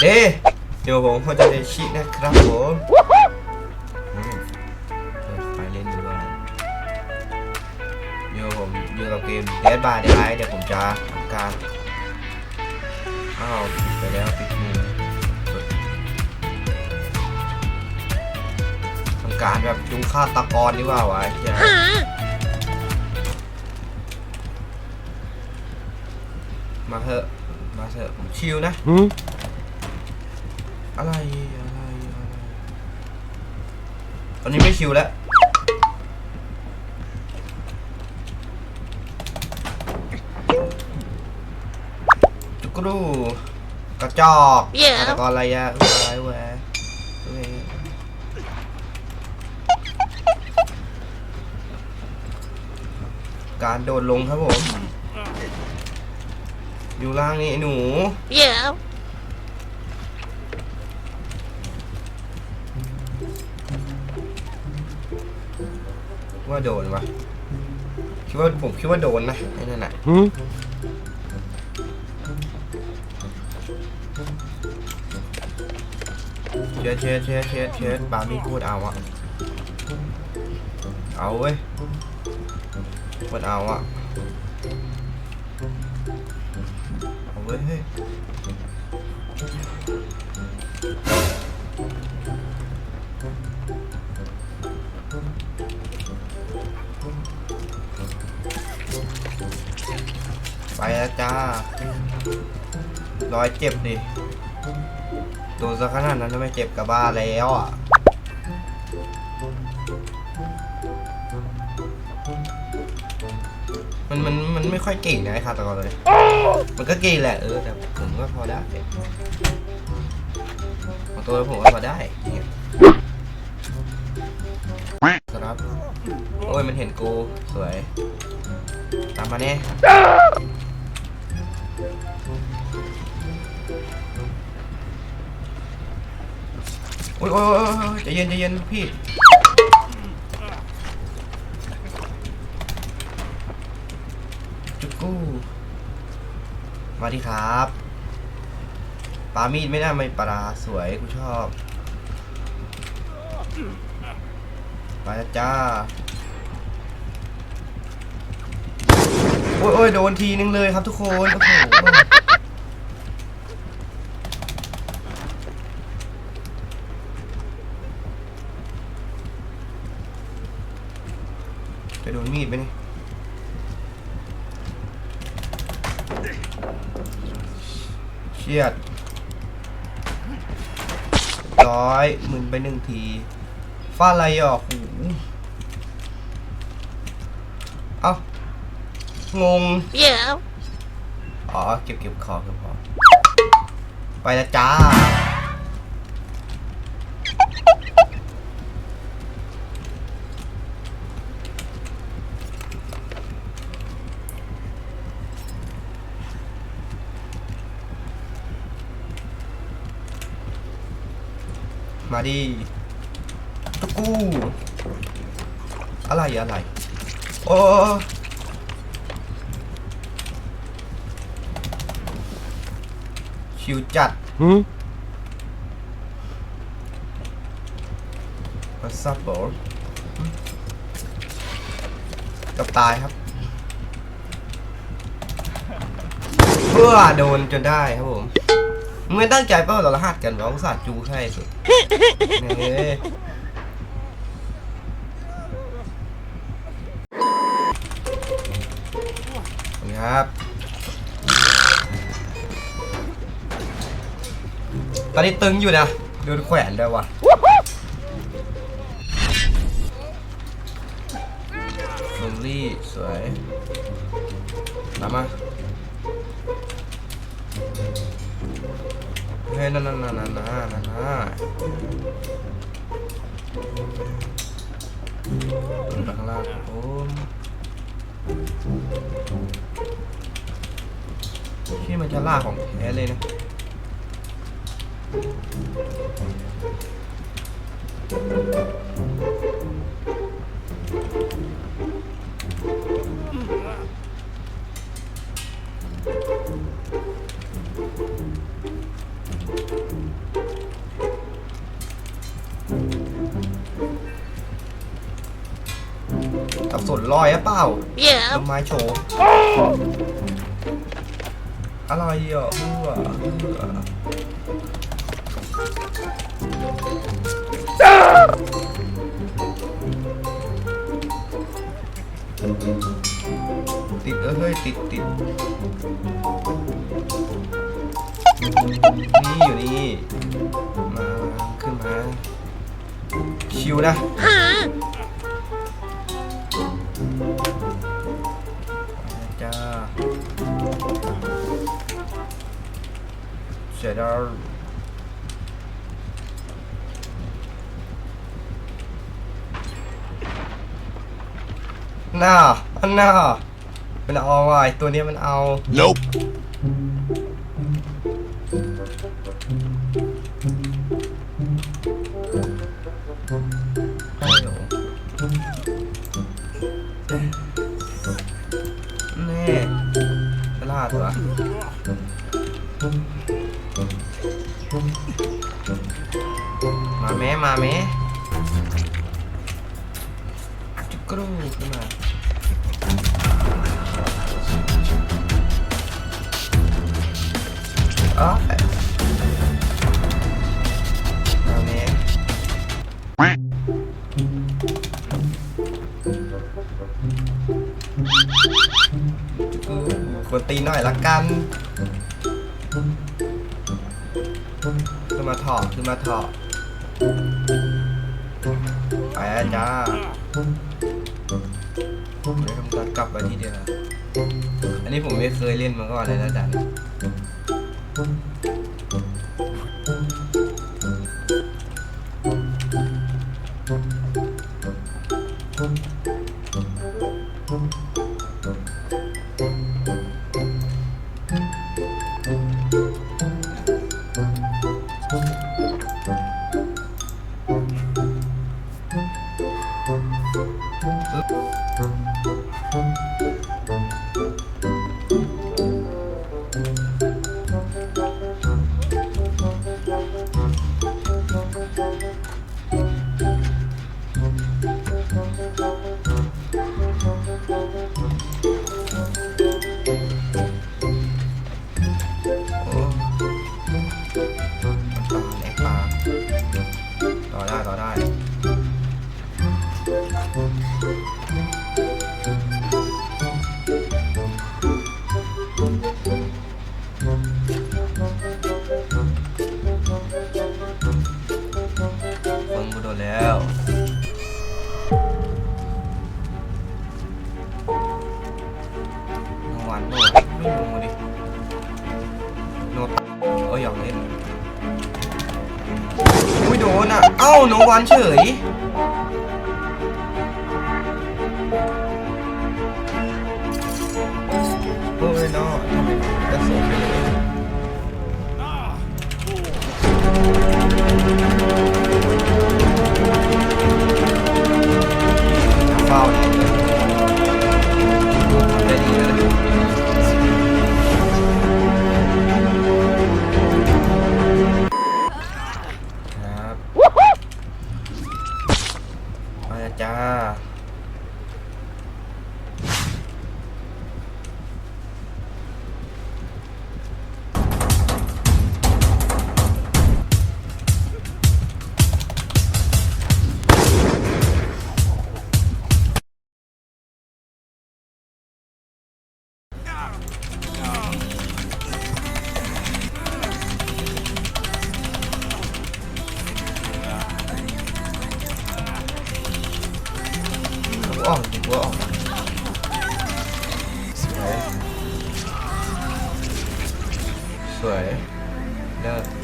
เด้เดี๋ยวผมพอจะได้ชินะครับผมอืมเปิดไฟเล่นดูด้วยเดี๋ยวผมอยู่กับเกม Dead by Daylight เดี๋ยวผมจะทำการอ้าวปิดไปแล้วปิดมือทำการแบบจุงฆาตะกรดีกว่าวะไอ้เหี้ยมาเถอะมาเถอะผมชิลนะ อะไรอะไรอะไรตอนนี้ไม่ชิลแล้วจุกรูกระจอกเหี้ยฆาตกรอะไรอะอะไรแหวะเว้ยการโดดลงครับผม อยู่ล่างนี่ไอ้หนู Yeah. ว่าโดนวะคิดว่าผมคิดว่าโดนนะไอ้นั่นน่ะเช็ดเช็ดเช็ดเช็ดเช็ดบาร์บี้พูดเอาอะเอาเว้ยพูดเอาอะเอาเว้ย แล้วจ้ารอยเจ็บดิโดนซะขนาดนั้นทำไม่เจ็บกับบ้าแล้วอะมันมันมันไม่ค่อยเก่งนะไอ้คาตกรเลย มันก็เก่งแหละเออแต่ผมก็พอได้ของตัวผมก็พอได้เนี่ยครับ โอ้ยมันเห็นกู สวย ตามมาแน่ โอ้ยโอ้ยโอ้ยอยใจเย็นใจเย็นพี่ จุกกู้ มาดีครับปลามีดไม่ได้ไม่ปลาสวยกูชอบ ไปจ้า อ้ยโอ้ยโดนทีนึงเลยครับทุกคน โอ้โห จะโดนมีดไหมเนี่ยเชียดร้อยหมึนไปหนึ่งทีฟาดอะไรอะหูเอ้างง Yeah. อ๋อเก็บเก็บของเก็บของไปแล้วจ้า มาดิตะกูอะไรอะไรโอ้ ชิวจัดมาซับโบกับตายครับ เพื่อโดนจนได้ครับผมมึงไม่ตั้งใจเปล่าเรารหัสกันวะอุตส่าห์จูให้สุดเฮ้ยครับ ตอนนี้ตึงอยู่นะโดนแขวนด้วยว่ะลงลี่สวยตามมาเฮ้ยนั่นนั่นนั่นนั่นนั่นนั่นขึ้นไปข้างล่างครับผมที่มันจะล่าของแท้เลยนะ ตับสนลอยหรืเปล่าเดี๋ยวต้ไม้โชว์อะไรอะเอเบื่อ ติดเออเฮ้ยติดติดนี่อยู่นี่ มา ขึ้นมา ชิวนะจ้าเสียดา ยน่าอันน่ามันเอาว่ะไอ้ตัวเนี้ยมันเอา Nope. ได้เหร ตีหน่อยละกันขึ้นมาถอดขึ้นมาถอดไปจ้าเดี๋ยวทำการกลับมาที่เดียวอันนี้ผมไม่เคยเล่นมาก่อนเลยนะดัน อ้ยอยากเล่นอุ้ยโดนอะ เอ้าโนวันเฉย จ้ากูออกจริงกูออกมา but no.